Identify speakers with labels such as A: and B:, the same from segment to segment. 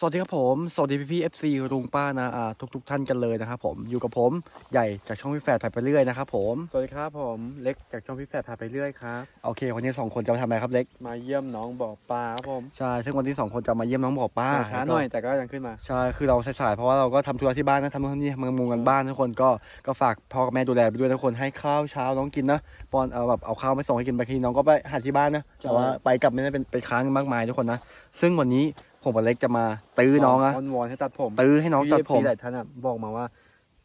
A: สวัสดีครับผม สวัสดีพี่พีเอฟซีลุงป้านะอ่าทุกทุกๆท่านกันเลยนะครับผมอยู่กับผมใหญ่จากช่องพี่แฝดถ่ายไปเรื่อยนะครับผม
B: สวัสดีครับผมเล็กจากช่องพี่แฝดพาไปเรื่อยครับ
A: โอเควันนี้สองคนจะมาทำอะไรครับเล็ก
B: มาเยี่ยมน้องบ่อปลาครับผม
A: ใช่ซึ่งวันที่สองคนจะมาเยี่ยมน้องบ่อป้า
B: ช้าหน่อยแต่ก็ยังขึ้นมา
A: ใช่คือเราสายๆเพราะว่าเราก็ทำธุระที่บ้านนะทำนู่นทำนี่มือมุงกันบ้านทุกคนก็ก็ฝากพ่อกับแม่ดูแลไปด้วยทุกคนให้ข้าวเช้าน้องกินนะปอนเอาแบบเอาข้าวไปส่งให้กินไปทีน้องก็ไปหาที่บ้านนะแต่ว่าไปกลับไม่ได้เป็นไปค้างมากมายทุกคนนะซึ่งวันนี้ ผมกับเล็กจะมาตื้อน้องอะ
B: อ้อนวอนให้ตัดผม
A: ตื้อให้น้องตัดผม
B: พี่หลายท่านอะบอกมาว่า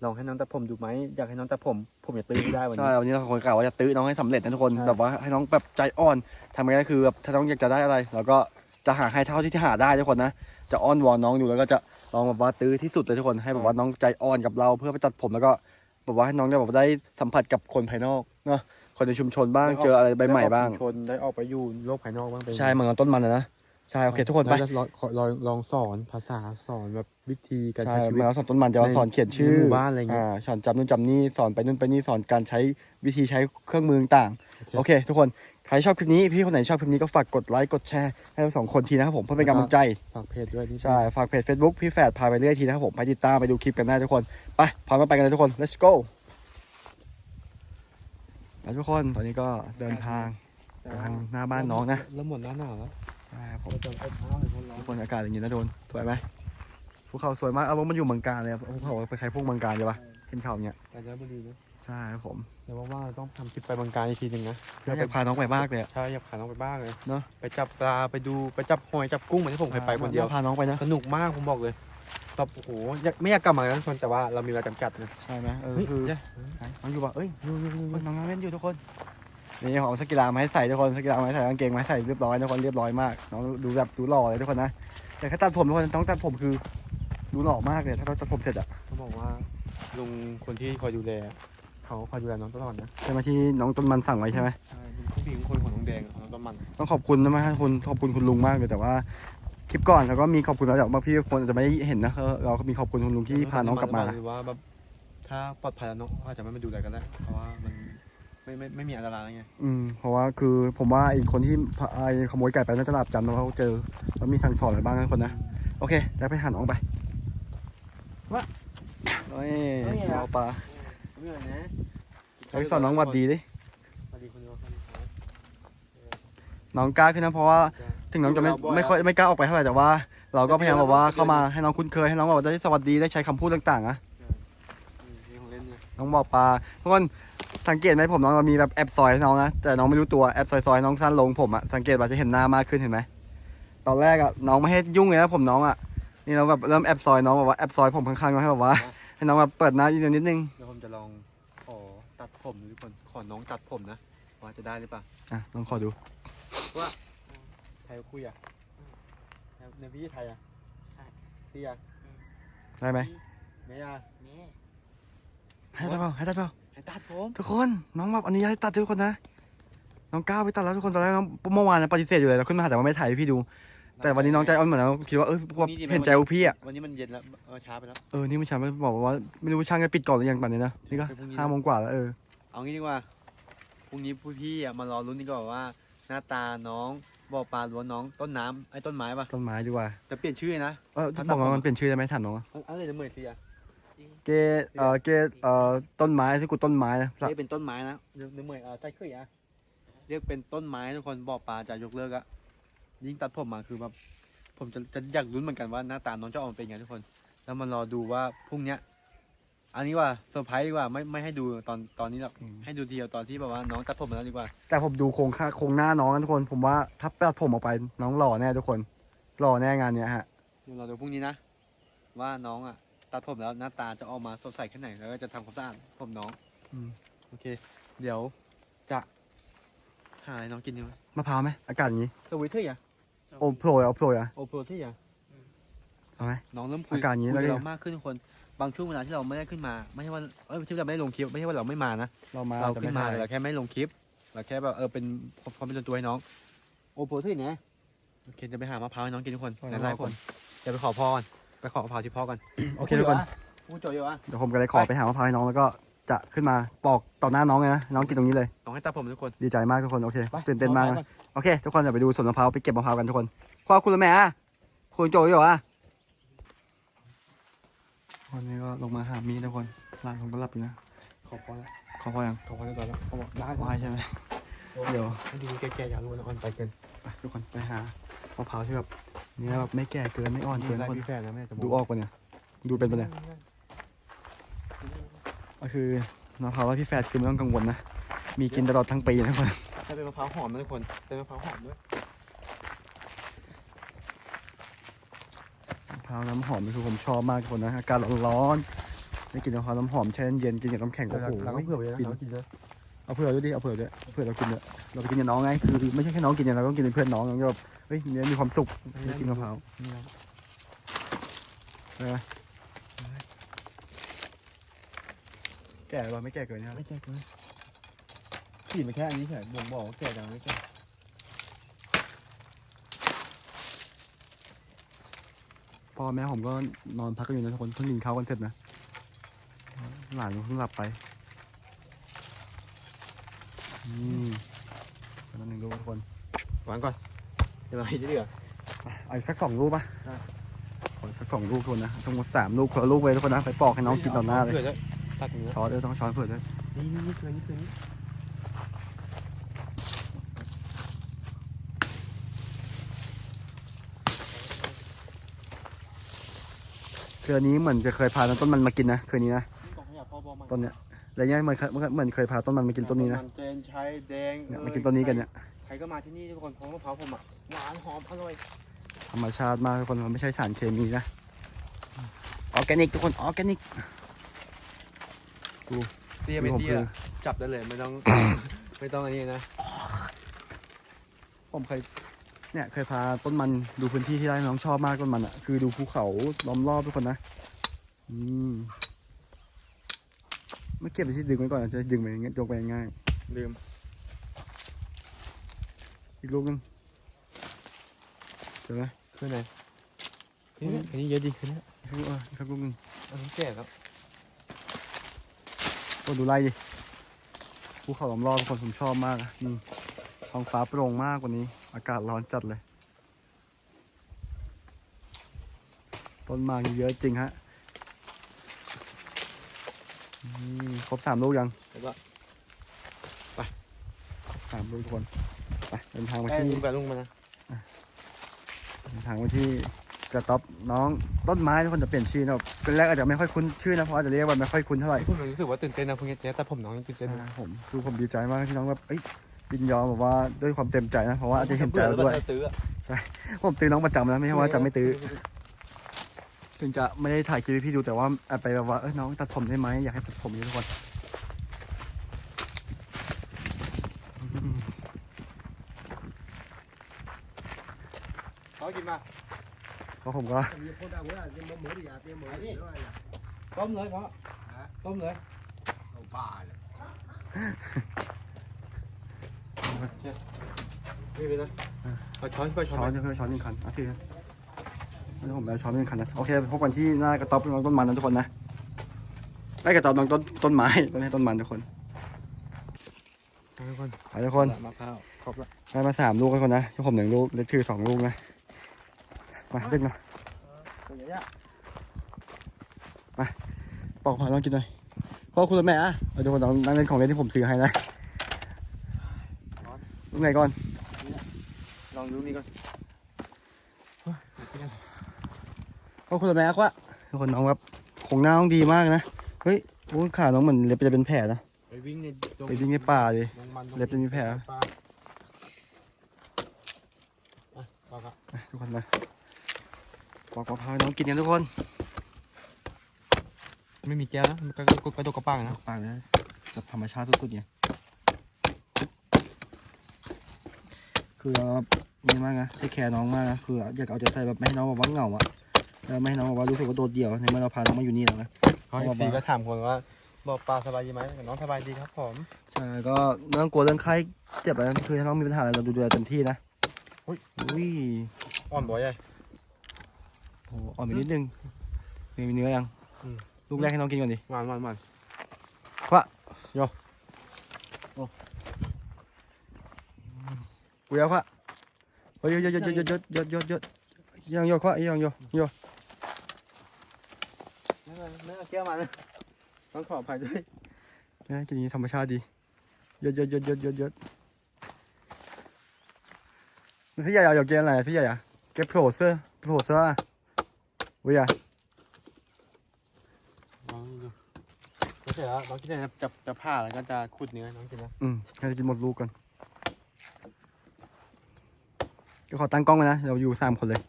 B: ลองให้น้องตัดผมดูไหมอยากให้น้องตัดผม ผมจะตื้อให้ได้วัน
A: ใช่
B: นี้
A: วันนี้เราคนกล่าวว่าจะตื้อน้องให้สำเร็จนะทุกคน
B: ใช่
A: แบบว่าให้น้องแบบใจอ่อนทำยังไงก็คือแบบถ้าน้องอยากจะได้อะไรเราก็จะหาให้เท่าที่จะหาได้ทุกคนนะจะอ้อนวอนน้องดูแล้วก็จะลองแบบว่าตื้อที่สุดเลยทุกคนให้แบบว่าน้องใจอ่อนกับเราเพื่อไปตัดผมแล้วก็แบบว่าให้น้องได้แบบว่าได้สัมผัสกับคนภายนอกเนาะคนในชุมชนบ้างเจออะไรใหม่ๆบ้าง
B: ได้ออกชุมชนได้ออกไปอยู่โลกภายนอกบ้างเป็น
A: ใช่เหมือนกับต้นมันนะนะ ใช่โอเค ทุกคนไป
B: แล้วลองลองลองสอนภาษาสอนแบบวิธีการ
A: ใช่
B: ใช้ชี
A: เห
B: วิ
A: มือน
B: ต
A: เราสอนต้นมันจะว่า
B: ใน
A: สอนเขียนชื่อ
B: ในหมู่บ้านอะไรเงี้ย
A: อ่าสอนจำนู่นจำนี่สอนไปนู่นไปนี่สอนการใช้วิธีใช้เครื่องมือต่าง
B: โอเค
A: โอเค ทุกคนใครชอบคลิปนี้พี่คนไหนชอบคลิปนี้ก็ฝากกดไลค์กดแชร์ให้เราสองคนทีนะครับผมเพื่อเป็นกำลังใจ
B: ฝากเพจด้วยนี่
A: ใช่ ฝากเพจ Facebook พี่แฝดพาไปเรื่อยทีนะครับผม ไปติดตามไปดูคลิปกันได้ทุกคน ไป พร้อมกันไปกันเลยทุกคน let's go แล้วทุกคน ตอนนี้ก็เดินทางไปทางหน้าบ้านน้องนะ
B: แล้วหมดหน้าหนาวแล้ว
A: ใช่ครับผม
B: เราจะไปเท้าเลยคนร้อน
A: ทุกคนอากาศอย่างนี้นะโดนสวยไหมภูเขาสวยมากเอารมณ์มันอยู่เมืองการเลยอะภูเขาไปใครพวกเมืองการใช่ปะเห็นเขาเนี่ย
B: กาญจนบุรีนะ
A: ใช่ครับผม
B: เดี๋ยวว่างๆเราต้องทำคลิปไปบางการอีกทีหนึ่งนะ
A: อยากพาน้องไปมากเลยอะ
B: ใช่อยากพาน้องไปบ้างเลย
A: เนอะ
B: ไปจับปลาไปดูไปจับหอยจับกุ้งเหมือนที่ผมเคยไปคนเดียว
A: พาน้องไปนะ
B: สนุกมากผมบอกเลยแบบโอ้โหอยากไม่อยากกลับมาแล้วทุกคนแต่ว่าเรามีเวลาจำกัดนะ
A: ใช่ไหมเออ
B: เฮ้ย
A: คือ
B: เดี๋ยว
A: น้องอยู่ปะเอ้ยอยู่อยู่อยู่น้องนั่งเล่นอยู่ทุกคน นี่ผมเอาสกกีฬามาให้ใส่ทุกคนสกกีฬามาให้ใส่กางเกงมาให้ใส่เรียบร้อยทุกคนเรียบร้อยมากน้องดูแบบดูหล่อเลยทุกคนนะแต่ถ้าตัดผมทุกคนต้องตัดผมคือดูหล่อมากเลยถ้าเราตัดผมเสร็จอะ
B: เขาบอกว่าลุงคนที่คอยดูแลเขาคอยดูแลน้องตลอดนะ
A: ใช่ไหมที่น้องต้นมันสั่งไว้ใช่ไหม
B: ใช่ลุงผู้หญิงคนของน้องแดงของน้องต้นมัน
A: ต้องขอบคุณนะมากคุณขอบคุณคุณลุงมากเลยแต่ว่าคลิปก่อนเราก็มีขอบคุณแล้วแต่บางพี่คนอาจจะไม่ได้เห็นนะเออเราก็มีขอบคุณคุณลุงที่พาน้องกลับมา
B: หรือว่าแบบถ้าปลอดภัยแล้วน้องเขาอาจจะไม่มาดูแลกันแล้วเพราะว่ามัน ไม่ไม่ไม่มีอันตรายแล้วไง
A: อืมเพราะว่าคือผมว่าไอ้คนที่พาไอ้ขโมยไก่ไปน่าจะหลับจำแล้วเขาเจอแล้วมีสั่งสอนอะไรบ้างนะคนนะโอเคแล้วไปหาน้องไปว่าโอ้ยเอาปลา
B: ไม่เหนื่อยนะ
A: ไปสอนน้องหวัดดีดิ
B: สวัสดีคุณน้องสวัสดีครับ
A: น้องกล้าขึ้นนะเพราะว่าถึงน้องจะไม่ไม่ค่อยไม่กล้าออกไปเท่าไหร่แต่ว่า เราก็พยายามแบบว่าเข้ามาให้น้องคุ้นเคยให้น้องแบบว่าได้สวัสดีได้ใช้คำพูดต่างๆนะ
B: อืมมีของเล่นเนี่ย
A: น้องบอกปลาทุกคน สังเกตไหมผมน้องเรามีแบบแอบซอยให้น้องนะแต่น้องไม่รู้ตัวแอบซอยๆน้องสั้นลงผมอะสังเกตว่าจะเห็นหน้ามากขึ้นเห็นไหมตอนแรกอะน้องไม่ให้ยุ่งเลยนะผมน้องอะนี่เราแบบเริ่มแอบซอยน้องแบบว่าแอบซอยผมข้างๆน้องให้แบบว่าให้น้องแบบเปิดหน้านิดนิดนึง
B: เดี๋ยวผมจะลองขอตัดผมทุกคนขอน้องตัดผมนะว่าจะได้หรือเปล่า
A: อะลองขอดู
B: ไทยคุยอะในพี่ไทยอะพี่อะ
A: ได้ไหม
B: ไม่อะ
A: ให้ตัดเปล่าให้ตัดเปล่า
B: ให้ตัดผม
A: ทุกคนน้องแบบอนุญาตให้ตัดทุกคนนะ น้องก้าวไปตัดแล้วทุกคนตอนแรกน้องเมื่อวานนะปฏิเสธอยู่เลยเราขึ้นมาหาแต่ว่าไม่ถ่ายให้พี่ดู แต่วันนี้น้องใจอ่อนเหมือนเราคิดว่าเออพวกเห็นใจพวกพี่อะ
B: วันนี้มันเย็นแล้วเออช้าไปแล้ว
A: เออนี่มันฉันบอกว่าไม่รู้ว่าช่างจะปิดก่อนหรือยังป่านนี้นะนี่ก็
B: เป็นพรุ่งนี้
A: ห้าโมงกว่าแล้วเออ
B: เอางี้ดีกว่าพรุ่งนี้ผู้พี่อะมารอลุ้นดีกว่าว่า หน้าตาน้องบ่อปลาล้วนน้องต้นน้ำไอ้ต้นไม้ปะ
A: ต้นไม้ดีกว่า
B: จะเปลี่ยนชื่อนะ
A: เออบอกว่ามันเปลี่ยนชื่อได้ไหมถามน้องอะ
B: อะไรจะเหมือนสิอะ
A: เกเอ่อเกเอ่อต้นไม้ที่กูต้นไม้นะ
B: เรียกเป็นต้นไม้นะเรียกเหมือนเออใจขึ้นอะเรียกเป็นต้นไม้ทุกคนบ่อปลาจะยกเลิกอะยิ่งตัดผมมาคือแบบผมจะจะอยากลุ้นเหมือนกันว่าหน้าตาน้องจะออกมาเป็นไงทุกคน แล้วมารอดูว่าพรุ่งเนี้ย อันนี้ว่าเซอร์ไพรส์ดีกว่าไม่ไม่ให้ดูตอนตอนนี้หรอกให้ดูทีเดียวตอนที่แบบว่าน้องตัดผมมาแล้วดีกว่า
A: แต่ผมดูโครงค่าโครงหน้าน้องนะทุกคน ผมว่าถ้าตัดผมออกไปน้องหล่อแน่ทุกคนหล่อแน่งานเนี้ยฮะ
B: เดี๋ยวเราดูพรุ่งนี้นะว่าน้องอะ ตัดผมแล้วหน้าตาจะออกมาสดใสแค่ไหนแล้วก็จะทำความสะอาดผมน้อง
A: อืม
B: โอเค เดี๋ยวจะหาอะไรน้องกินดีไหม
A: มะพร้าวไหมอากาศอย่างนี้
B: สวิตเตอร์อะ
A: โอ้โผล่เอาโผล่อะ
B: โอโปรที่อะ
A: เอาไหม
B: น้องเริ่มคุย
A: อากาศอย่างนี้
B: คุย
A: แล้ว
B: กับ
A: เนี่ย
B: เรามากขึ้นทุกคนบางช่วงเวลาที่เราไม่ได้ขึ้นมา ไม่ใช่ว่าเอ้ยที่เราไม่ได้ลงคลิปไม่ใช่ว่าเราไม่มานะ
A: เรามา
B: เรา
A: แต่
B: ขึ้
A: ไม่
B: นมา
A: ถ่าย
B: แต่เราแค่ไม่ลงคลิป เราแค่แบบเออเป็นความเป็นส่วนตัวให้น้อง โอโปรที่นะโอเคจะไปหามะพร้าวให้น้องกินทุกคนหลายๆคนเดี๋ยวไปขอพ่อก่อน ไปขอมะพร้าวที่พ่อก่อน
A: โอเคทุกคน
B: กูโจอยู่อะ
A: เดี๋ยวผมก็เลยขอไปหามะพร้าวให้น้องแล้วก็จะขึ้นมาปอกต่อหน้าน้องเลยนะ น้องกินตรงนี้เลย
B: น้องให้ตัดผมทุกคน
A: ดีใจมากทุกคน โอเค
B: ไป
A: ตื่นเต้นมาก
B: อ
A: นะ
B: ไป
A: โอเค ทุกคนเดี๋ยวไปดูสวนมะพร้าวไปเก็บมะพร้าวกันทุกคนพ่อคุณรู้ไหมอะคุณโจอยู่เหรอวันนี้ก็ลงมาหามีทุกคนร้านผมก็หลับอยู่นะ
B: ขอพอแล้ว
A: เขาพอยัง
B: ขอพอแล้วก่อนแล้วเขาบอกได้
A: ไหวใช่ไหมเดี๋ยว
B: ให้ดูแก่ๆอยากรู้นะออนไปเกิน
A: ไปทุกคนไปหามะพร้าวที่แบบ เนื้อแบบไม่แก่เกินไม่อ่อนเกิน
B: ได้
A: ทุกคน
B: มีแฟนนะแม่จะ
A: ดูออกปะเนี่ย ดูเป็นปะเนี่ยก็คือมะพร้าวแล้วพี่แฟดคือไม่ต้องกังวลนะ มีกินตลอดทั้งปีนะทุกคน
B: ถ้าเป็นมะพร้าวหอมนะทุกคน เป็นมะพร้าวหอมด้วย
A: มะพร้าวน้ำหอมนี่คือผมชอบมากทุกคนนะ อากาศร้อนๆได้กินมะพร้าวน้ำหอมแช่เย็นกินกับน้ำแข็งโอ้โห
B: เราก็เผื่อไว้นะ
A: ฟิน
B: เรากินเลย
A: เอาเผื่อด้วยดิเอาเผื่อด้วยเอาเผื่อเรากินด้วยเราไปกินกับน้องไงคือไม่ใช่แค่น้องกินเนี่ยเราก็กินเป็นเพื่อนน้องแล้วก็แบบเฮ้ยเนี่ยมีความสุขได้กินมะพร้าว
B: นี่ครับ
A: ใช่ไหมแก่ป่ะไม่แก่เกินนะครับ
B: ไม่แก่เลยกลิ่นมันแค่อันนี้เฉยบ่งบอกว่าแก่จังไม่แก่
A: พ่อแม่ผมก็นอนพักกันอยู่นะทุกคนเพิ่งกินข้าวกันเสร็จนะหลานเพิ่งหลับไป อืมแล้วหนึ่งลูกทุกคน
B: หวานก่อนเดี๋ยวเราให้จะเหลือ
A: อะเอาอีกสักสองลูกป่ะ
B: ได้
A: ขออีกสักสองลูกทุกคนนะทั้งหมดสามลูกคนละลูกไปทุกคนนะไปปอกให้น้องกินต่อหน้าเลย
B: ผื่ด้วยตัดเนื้อ
A: ช้อนเออต้องช้อนเผื่อด้วย
B: นี่นี่นี่คือนี่คือนี่
A: เครือนี้เหมือนจะเคยพาต้นมันมากินนะเครือนี้นะ
B: กล่องขยะพ่อบอกมา
A: ต้นเนี้ย แล้วเนี่ยเหมือนเคยเหมือนเคยพาต้นมันมากินต้นนี้นะ
B: เจนชัยแดง
A: เนี่ย
B: เอ่
A: มายกินต้นนี้กันเนี่ย
B: ใครก็มาที่นี่ทุกคนเพราะมะพร้าวผมอะหวานหอมอร่อย
A: ธรรมชาติมากทุกคนมันไม่ใช่สารเคมีนะออร์แกนิกทุกคนออร์แกนิก
B: เตี้ย
A: มี
B: ไม่
A: ผม
B: เตี้
A: คื
B: ย
A: อ
B: จับได้เลยไม่ต้องไม่ต้องอันนี้นะ
A: ผมเคยเนี่ยเคยพาต้นมันดูพื้นที่ที่ได้น้องชอบมากต้นมันอะคือดูภูเขาล้อมรอบทุกคนนะ อืม ไม่เก็บไปที่ดึงไว้ก่อนจะดึงไปอย่างเงี้ยยกไปง่าย
B: ลืม
A: อีกลูกหนึงเจอไหม
B: คือไหนนี่อันนี้เยอะดีคือนี่
A: อีกลูกเอออีกลูกหนึง
B: อันนี้แก่ครับ
A: โอ้ดูไล่ดิภูเขาล้อมรอบทุกคนผมชอบมากอะนี่ท้องฟ้าโปร่งมากกว่านี้ อากาศร้อนจัดเลย ต้นไม้เยอะจริงฮะอืมค รบสามลูกยัง
B: แล้วก็
A: สามลูกทุกคน ไปเดินทางมา
B: แป้ง
A: ที่
B: ลุงไปลุงมานะ
A: เดินทางมาที่กระต๊อบน้องต้นไม้ทุกคนจะเปลี่ยนชื่อนะครับเป็นแรกอาจจะไม่ค่อยคุ้นชื่อนะเพราะอาจจะเรียกว่าไม่ค่อยคุ้นเท่าไหร่
B: พูดรู้สึกว่าตื่นเต้นนะพวกนี้แต่ผมน้องยังตื่นเต้น
A: ใช่ผมคือผมดีใจมากที่น้องแบบเอ้ยยินยอมแบบว่าด้วยความเต็มใจนะเพราะว่าอาจจะเห็นใจเราด้วย
B: ตื้อ
A: ผมตื้อน้องประจำนะไม่ใช่ว่าจะไม่ตื้อ ถึงจะไม่ได้ถ่ายคลิปให้พี่ดูแต่ว่าแอบไปแบบว่าเออน้องตัดผมได้ไหมอยากให้ตัดผมนี้ทุกคนอืม
B: เขากินมา
A: ก็ผมก็
B: ต้มเลยเขาต้มเลยนี่ไปนะเอาช้อนไปช้
A: ช้
B: อ
A: อนนเพื่อช้อนหนึ่งคันเอาทีนะ แล้วผมเอาช้อนหนึ่งคันนะโอเคพบกันที่หน้ากระต๊อบน้องต้นมันนะทุกคนนะหน้ากระต๊อบน้องต้นต้นไม้ต้นนี้ต้นมันทุกคน
B: ทุกคน
A: ไปทุกคน
B: มะพร้าวครบละ
A: ได้มาสามลูกแล้วคนนะที่ผมหนึ่งลูกเล็กถือสองลูกนะมาเล่นมาปอกพอลองกินหน่อยพ่อคุณและแม่อะเอาทุกคนลองนั่งเล่นของเล่นที่ผมซื้อให้นะลูกไหนก่อน
B: ลองดูนี่ก่อน
A: พ่อคุณและแม่ก็ทุกคนน้องแบบของหน้าน้องดีมากนะ เฮ้ยโอ้ยขาน้องเหมือนเล็บจะเป็นแผลนะ
B: ไปวิ่งใน
A: ไปวิ่งในป่าเลย
B: ลงมัน
A: เล็บจะมีแผล
B: อะปากอะ
A: อะทุกคนมาปอกมะพร้าวให้น้องกินกันทุกคน
B: ไม่มีแก้วนะมันก็กระดกกระดกกระปังนะ
A: ปากเลยแบบธรรมชาติสุดๆไงคือเราแบบนี่มากนะให้แคร์น้องมากนะคืออยากเอาใจใส่แบบไม่ให้น้องแบบว่าเหงาอะ แล้วไม่ให้น้องแบบว่ารู้สึกว่าโดดเดี่ยวในเมื่อเราพาน้องมาอยู่นี่แล้วนะ
B: เขาอีกทีก็ถามคนว่าบอกปลาสบายดีไหมน้องสบายดีครับผม
A: ใช่ก็ไม่ต้องกลัวเรื่องไข้เจ็บอะไรคือถ้าน้องมีปัญหาอะไรเราดูแลเต็มที่นะ
B: อุ้ย
A: อุ้ย
B: อ่อนบ่อยใหญ่
A: โอ้อ่อนไปนิดนึงมีเนื้อยัง
B: อืม
A: ลูกแรกให้น้องกินก่อนดิ
B: หวานหวานหวาน
A: กูยาวะเฮ้ยยดยดยดยดยดยดยดยดยังโยกวะยังโยโย
B: ไม่เอาเกี้ยวมานะต้องขออภัยด้วย
A: นะกินนี้ธรรมชาติดียดยดยดยดยดยดที่ใหญ่เอาเกณฑ์อะไรที่ใหญ่อะเก็บโผล่เสื้อโผล่เสื้อวิยา
B: น้องดูโอเคแล้วน้องกินเนี่ยจะจะผ่าแล้วก็จะขุดเนื้อน้องกินนะ
A: อืมให้กินหมดลูกก่อนก็ขอตั้งกล้องไว้นะ เราอยู่สามคนเลย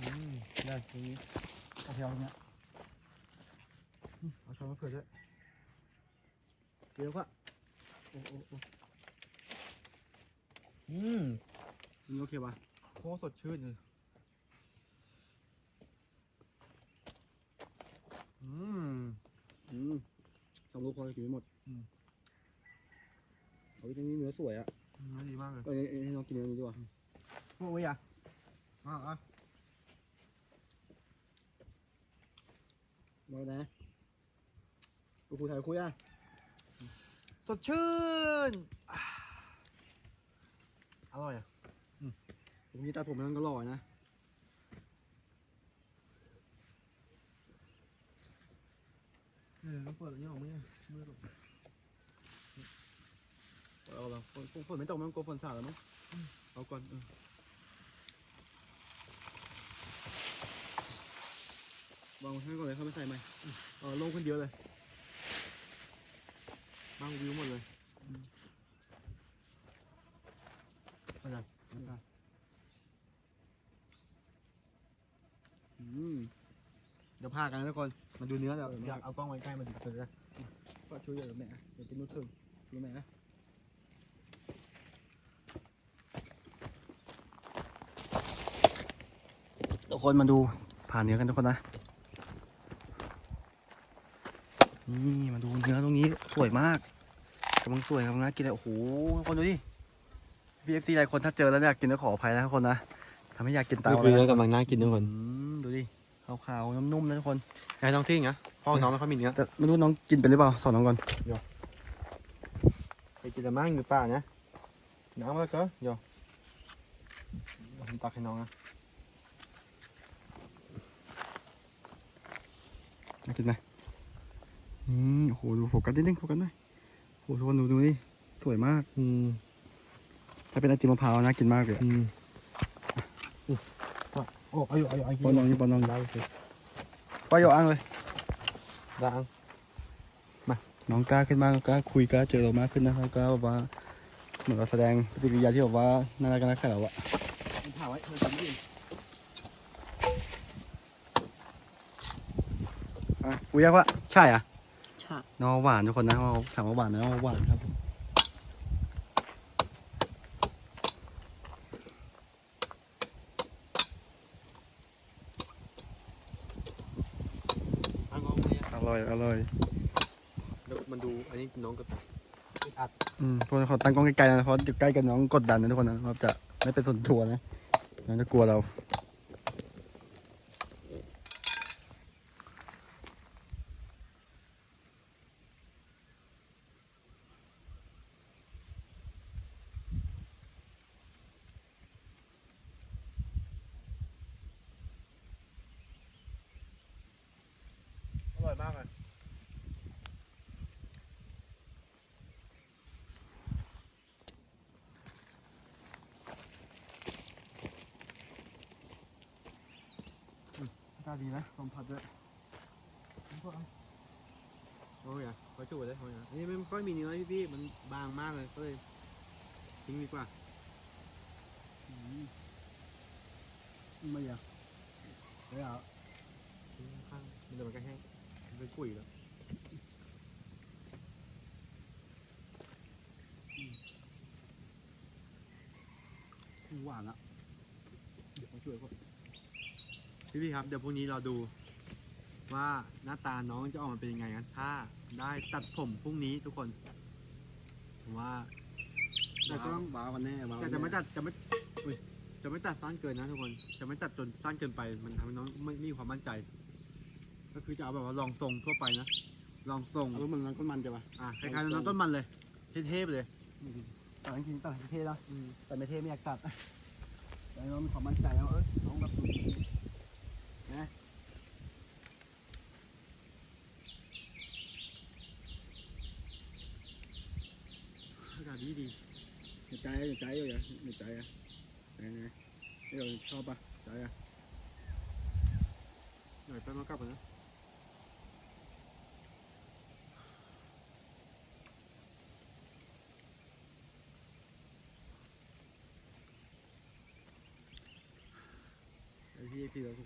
B: อืม ได้ทีนี้
A: เอาเทียวเนี้ยเอาช้อนมาเผื่อด้วยเดี๋ยวก็
B: โอ้โอ้โอ้อืม
A: นี่โอเคปะ
B: โคตรสดชื่นเลยอืม
A: อืมสองลูกพอจะกินไม่หมด
B: อืม
A: เอาไปตรงนี้เนื้อสวยอะ
B: เนื้อดีมากเลย
A: เออเออให้น้องกินเนื้อนี้ดีกว่าพวกวิยา
B: อะอะ
A: มานะกูคุยไทยคุยอะ
B: สดชื่นอ่าอร่อยอะ
A: ผมนี่ตัดผมมันก็หล่อนะ
B: เออต้องเปิดอันนี้ออกไหมเนี่ยมือตก
A: เอาละฝนฝนฝนไม่ตกมั้งกลัวฝนสาดแล้วมั้งเอาก่อนเออ วางไว้ให้ก่อนเลยเข้าไปใส่ใหม่เออลงคนเดียวเลย
B: บางวิวหมดเลยอะไร
A: อืม
B: เดี๋ยวพากันนะทุกคน มาดูเนื้อเดี๋ยวอยากเอากล้องไว้ใกล้มาดูกันนะ
A: ก็ช่วยเดี๋ยวแม่เดี๋ยวกินมื้อถึงรู้ไหมนะทุกคนมาดูผ่านเนื้อกันทุกคนนะ นี่มาดูเนื้อตรงนี้สวยมากกำลังสวยกำลังน่ากินเลยโอ้โหทุกคนดูดิพีเอฟซีหลายคนถ้าเจอแล้วเนี่ยกินแล้วขออภัยนะทุกคนนะทำให้อยากกินตาม
B: นี่คือเนื้อกำลังน่ากินทุกคน
A: อืมดูดิขาวๆนุ่มๆนะทุกคน
B: ให้น้องทิ้งนะพ่อน้องไม่ค่อยมีเนื้อ
A: แต่ไม่รู้น้องกินเป็นหรือเปล่าสอนน้องก่อน
B: ไปกินแต่มั่งหรือเปล่านะน้ำแล้วก็โยผมตักให้น้องนะ
A: น่ากินไหม อืมโอ้โหดูโฟกัสนิดนึงโฟกัสหน่อยโอ้โหทุกคนดูดูนี่สวยมาก
B: อืม
A: ถ้าเป็นไอติมมะพร้าวน่ากินมากเลยอะ
B: อืมโอ้อายุอายุอายุ
A: ปอนน้องนี่ปอนน้อง
B: ได้สิ
A: ป้ายโยอ้างเลย
B: ดัง
A: น้องกล้าขึ้นมากกล้าคุยกล้าเจอเรามากขึ้นนะครับกล้าแบบว่าเหมือนเราแสดงปฏิกิริยาที่แบบว่าน่ารักน่าแค่เราอะ
B: ผ่าไว้เธอกินไม่ดี
A: อะอุยยักว่าใช่อะ
C: ใช่
A: น้องหวานทุกคนนะเขาถามว่าหวานไหมน้องหวานครับผม
B: อะงงเลย
A: อร่อยอร่อย
B: เดี๋ยวมันดูอันนี้น้องกับอัด
A: อืมทุกคนขอตั้งกล้องไกลๆนะเพราะอยู่ใกล้กันน้องกดดันนะทุกคนนะครับจะไม่เป็นส่วนตัวนะน้องจะกลัวเรา
B: อร่อยมากเลย
A: ตาดีนะลมพัดด้วย
B: โอ้ยอะขอจูบเลยโอ้ยอะอันนี้ไม่ค่อยมีเนื้อพี่พี่มันบางมากเลยก็เลยทิ้งดีกว่า
A: ไม่อยากไม่อยาก
B: ทิ้งข้างมันเดี๋ยวมันก็แห้งมัน เป็นกุยแล้ว
A: หวานอะ เดี๋ยวมาช่วยก่อน
B: พี่พี่ครับ เดี๋ยวพรุ่งนี้เราดู ว่าหน้าตาน้องจะออกมาเป็นยังไงกันถ้าได้ตัดผมพรุ่งนี้ทุกคนผมว่า
A: แต่ก็ต้องบ้าวันแน่บ้า
B: แต่จะไม่ตัดจะไม่อุ๊ยจะไม่ตัดสั้นเกินนะทุกคน จะไม่ตัดจนสั้นเกินไป มันทำให้น้องไม่ไม่มีความมั่นใจ ก็คือจะเอาแบบว่าลองทรงทั่วไปนะลองทรง
A: เอารถมึงน้ำต้นมันจะปะ
B: อะคล้ายๆน้ำต้นมันเลยเทพเลย
A: ตัดจริงๆตัดเทพแล้วแต่ไม่เทพไม่อยากตัดแต่เราความมั่นใจแล้วเออต้องแบบนะอากาศดีดีในใจในใจอยู่ย่าในใจอะไหนไหนเราชอบปะใจอะ
B: หน่อยไปมากลับก่นนะ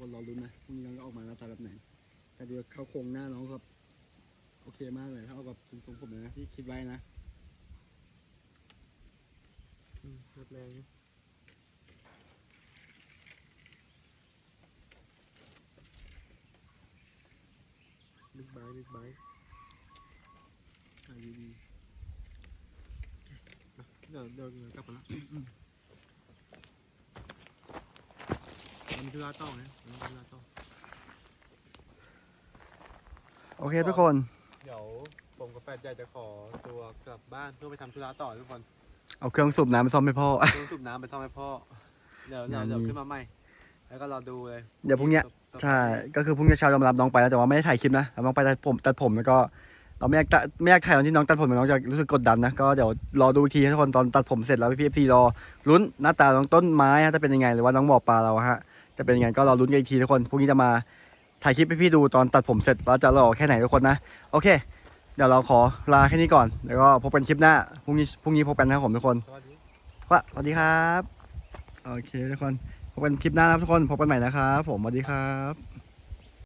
A: คนรอรุ้นนะพรุ่งนี้น้องจะออกมาหน้าตาแบบไหนแต่ดูเข้าโครงหน้าน้องครับ โอเคมากเลยถ้าเอากับทรงผมเลยนะที่คิดไว้นะ
B: อืมรับแรงอยู่บิ๊กไบค์บิ๊กไบค์
A: ถ่ายดี
B: เดี๋ยวเดี๋ยวเดี๋ยวกลับมาละ เรามีธุระต่อนะเรามีธุระต่อ
A: ๆโอเคทุกคน
B: เดี๋ยวผมกับแฟนใหญ่จะขอตัวกลับบ้านเพื่อไปทำธุระต่อทุกคน
A: เอาเครื่องสูบน้ำไปซ่อมให้พ่อ
B: เครื่องสูบน้ำไปซ่อมให้พ่อ เดี๋ยวเดี๋ยว
A: งานนี้
B: เดี๋ยวขึ้นมาใหม่ แล้วก็รอดูเลย
A: เดี๋ยวพรุ่งเนี้ย
B: เซอร์ไพรส์
A: ใช่ ก็คือพรุ่งนี้เช้าจะมารับน้องไปแล้วแต่ว่าไม่ได้ถ่ายคลิปนะเราต้องไปตัดผมตัดผมแล้วก็เราไม่อยากตัดไม่อยากถ่ายตอนที่น้องตัดผมเดี๋ยวน้องจะรู้สึกกดดันนะก็เดี๋ยวรอดูอีกทีให้ทุกคนตอนตัดผมเสร็จแล้วพี่พีเอฟซีรอลุ้นหน้าตาน้องต้นไม้ฮะจะเป็นยังไงหรือว่าน้องบอกปลาเราฮะ จะเป็นยังไงก็รอลุ้นกันอีกทีทุกคนพรุ่งนี้จะมาถ่ายคลิปให้พี่ดูตอนตัดผมเสร็จว่าจะหล่อแค่ไหนทุกคนนะ โอเค เดี๋ยวเราขอลาแค่นี้ก่อน แล้วก็พบกันคลิปหน้าพรุ่งนี้พรุ่งนี้พบกันนะครับผมทุกคน
B: สวัสดี
A: ว่าสวัสดีครับ โอเคทุกคนพบกันคลิปหน้านะครับทุกคนพบกันใหม่นะครับ ผมสวัสดีครับ